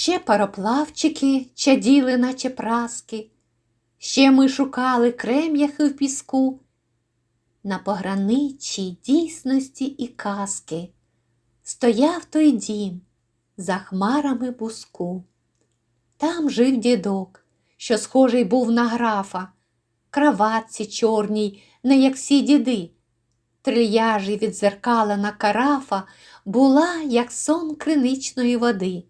Ще пароплавчики чаділи, наче праски, ще ми шукали крем'яхи в піску. На пограничі дійсності і казки стояв той дім за хмарами буску. Там жив дідок, що схожий був на графа, краватці чорній, не як всі діди. Трильяжі від зеркалена карафа була, як сон криничної води.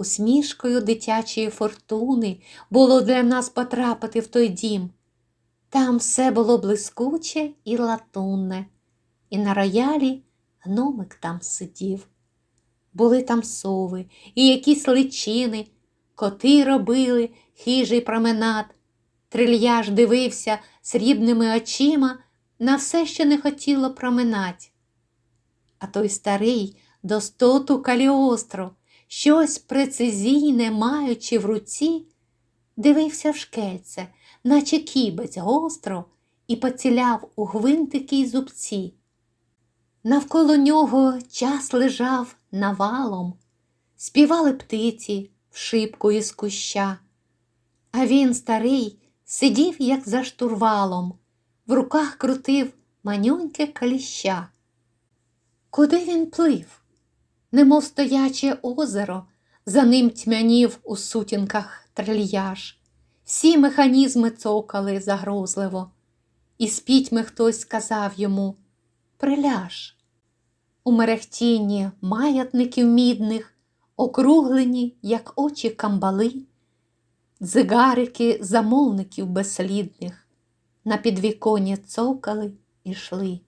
Усмішкою дитячої фортуни було для нас потрапити в той дім. Там все було блискуче і латунне, і на роялі гномик там сидів. Були там сови і якісь личини, коти робили хижий променад. Трильяж дивився срібними очима на все, що не хотіло проминать. А той старий достоту Каліостро, щось прецизійне маючи в руці, дивився в шкельце, наче кібець гостро, і поціляв у гвинтики й зубці. Навколо нього час лежав навалом, співали птиці в шибку із куща, а він, старий, сидів, як за штурвалом, в руках крутив манюньке каліща. Куди він плив? Немов стояче озеро, за ним тьмянів у сутінках трильяж. Всі механізми цокали загрозливо, і з пітьми хтось сказав йому Приляж. У мерехтінні маятників мідних, округлені, як очі камбали, дзигарики замовників безслідних на підвіконні цокали і йшли.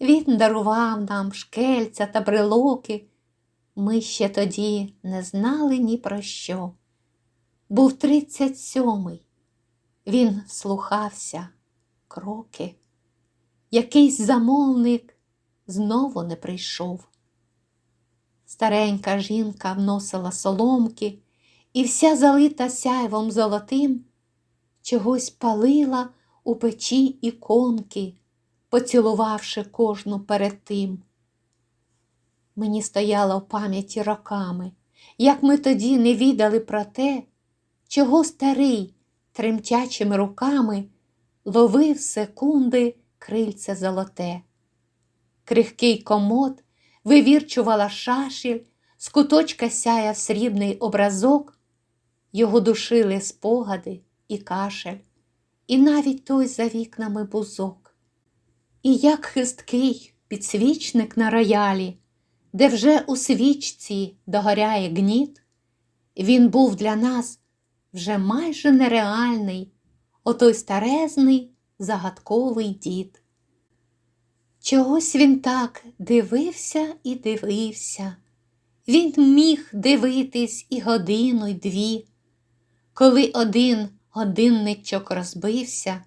Він дарував нам шкельця та брелоки. Ми ще тоді не знали ні про що. Був тридцять сьомий. Він слухався кроки. Якийсь замовник знову не прийшов. Старенька жінка вносила соломки і вся залита сяйвом золотим, чогось палила у печі іконки, поцілувавши кожну перед тим. Мені стояло в пам'яті роками, як ми тоді не відали про те, чого старий тремтячими руками ловив секунди крильце золоте. Крихкий комод вивірчувала шашіль, з куточка сяяв срібний образок, його душили спогади і кашель, і навіть той за вікнами бузок. І як хисткий підсвічник на роялі, де вже у свічці догоряє гніт, він був для нас вже майже нереальний, отой старезний загадковий дід. Чогось він так дивився і дивився. Він міг дивитись і годину, й дві. Коли один годинничок розбився,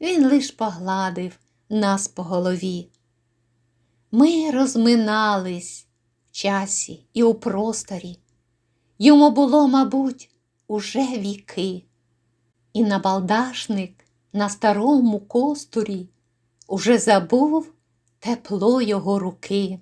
він лиш погладив нас по голові. Ми розминались в часі і у просторі. Йому було, мабуть, уже віки, і набалдашник на старому костурі уже забув тепло його руки.